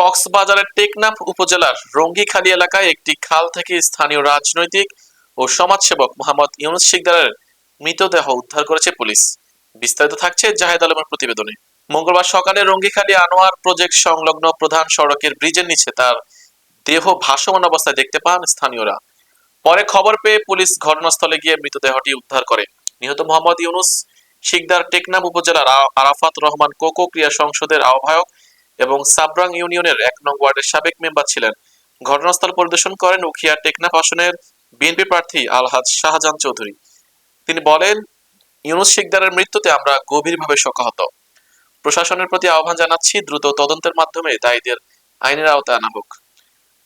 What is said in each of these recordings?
কক্সবাজারের টেকনাফ উপজেলার রঙ্গিখালী এলাকায় একটি খাল থেকে স্থানীয় রাজনৈতিক ও সমাজসেবক মোহাম্মদ ইউনুস শিকদারের মৃতদেহ উদ্ধার করেছে পুলিশ। বিস্তারিত থাকছে জাহেদ আলমের প্রতিবেদনে। মঙ্গলবার সকালে রঙ্গিখালী আনোয়ার প্রজেক্ট সংলগ্ন প্রধান সড়কের ব্রিজের নিচে তার দেহ ভাসমান অবস্থায় দেখতে পান স্থানীয়রা। পরে খবর পেয়ে পুলিশ ঘটনাস্থলে গিয়ে মৃতদেহটি উদ্ধার করে। নিহত মোহাম্মদ ইউনুস শিকদার টেকনাফ উপজেলার আরাফাত রহমান কোকো ক্রিয়া সংসদের আহ্বায়ক এবং সাবরাং ইউনিয়নের এক নং ওয়ার্ডের সাবেক মেম্বার ছিলেন। ঘটনাস্থল পরিদর্শন করেন উখিয়া টেকনাফ আসনের বিএনপি প্রার্থী আলহাজ শাহজাহান চৌধুরী। তিনি বলেন, ইউনুস শিকদারের মৃত্যুতে আমরা গভীরভাবে শোকাহত। প্রশাসনের প্রতি আহ্বান জানাচ্ছি, দ্রুত তদন্তের মাধ্যমে দায়ীদের আইনের আওতায় আনা হোক।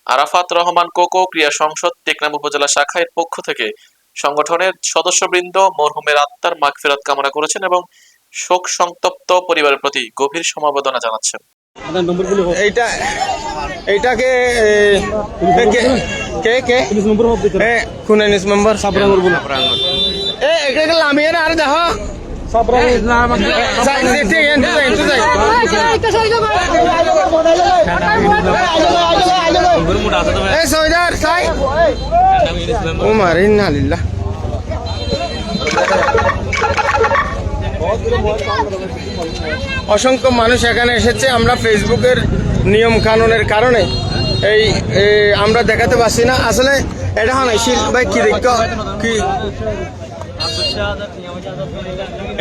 আরাফাত রহমান কোকো ক্রিয়া সংসদ টেকনাম উপজেলা শাখায় পক্ষ থেকে সংগঠনের সদস্যবৃন্দ, মরহুমের আত্মার মাগফিরাত কামনা করেছেন এবং শোক সন্তপ্ত পরিবারের প্রতি গভীর সমবেদনা জানাচ্ছেন। আপনার নম্বরগুলো এইটা এইটাকে কে কে নম্বর এ কোন এনিস মেম্বার সাবরাঙ্গর বলে এ এটাকে লামিয়ে আর দেখো যাই, যাই, যাই, অসংখ্য মানুষ এখানে এসেছে। আমরা ফেসবুকের নিয়ম কানুনের কারণে এই আমরা দেখাতে পারছি না। আসলে এটা হয় না শিল ভাই, কি দেখ কি?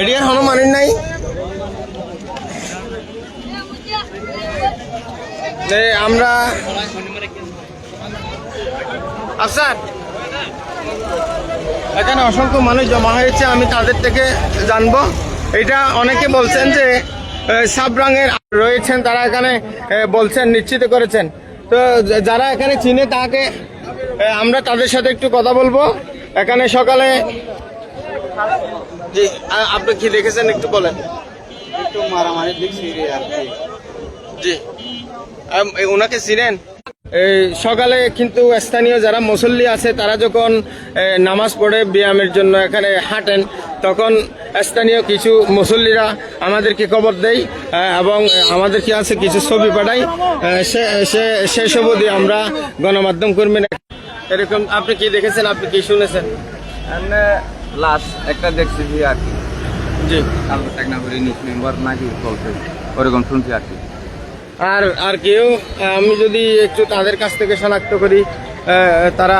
এটি আর হনো মানেন নাই আমরা আফসার! এখানে অসংখ্য মানুষ জমা হয়েছে, আমি তাদের থেকে জানব। এটা অনেকে বলছেন যে সাবরাঙের রয়েছেন তারা এখানে বলছেন নিশ্চিত করেছেন। তো যারা এখানে চিনে তাকে আমরা তাদের সাথে একটু কথা বলব। এখানে সকালে জি আপনি কি দেখেছেন? একটু বলেন। একটু মারামারি দেখছি জি। ওনাকে চিনেন? সকালে কিন্তু স্থানীয় যারা মুসল্লি আছে তারা যখন নামাজ পড়ে ব্যায়ামের জন্য এখানে হাঁটেন তখন স্থানীয় কিছু মুসল্লিরা আমাদেরকে খবর দেয় এবং আমাদের কি আছে কিছু ছবি পাঠাই এ, সে সে সেসব দিয়ে আমরা গণমাধ্যম কর্মী এরকম আপনি কি দেখেছেন? আপনি কি শুনেছেন? লাস্ট একটা দেখছি যে আর কি। জি। মেম্বার নাকি ওরকম শুনছি আর কি। আর আর কেউ আমি যদি একটু তাদের কাছ থেকে শনাক্ত করি তারা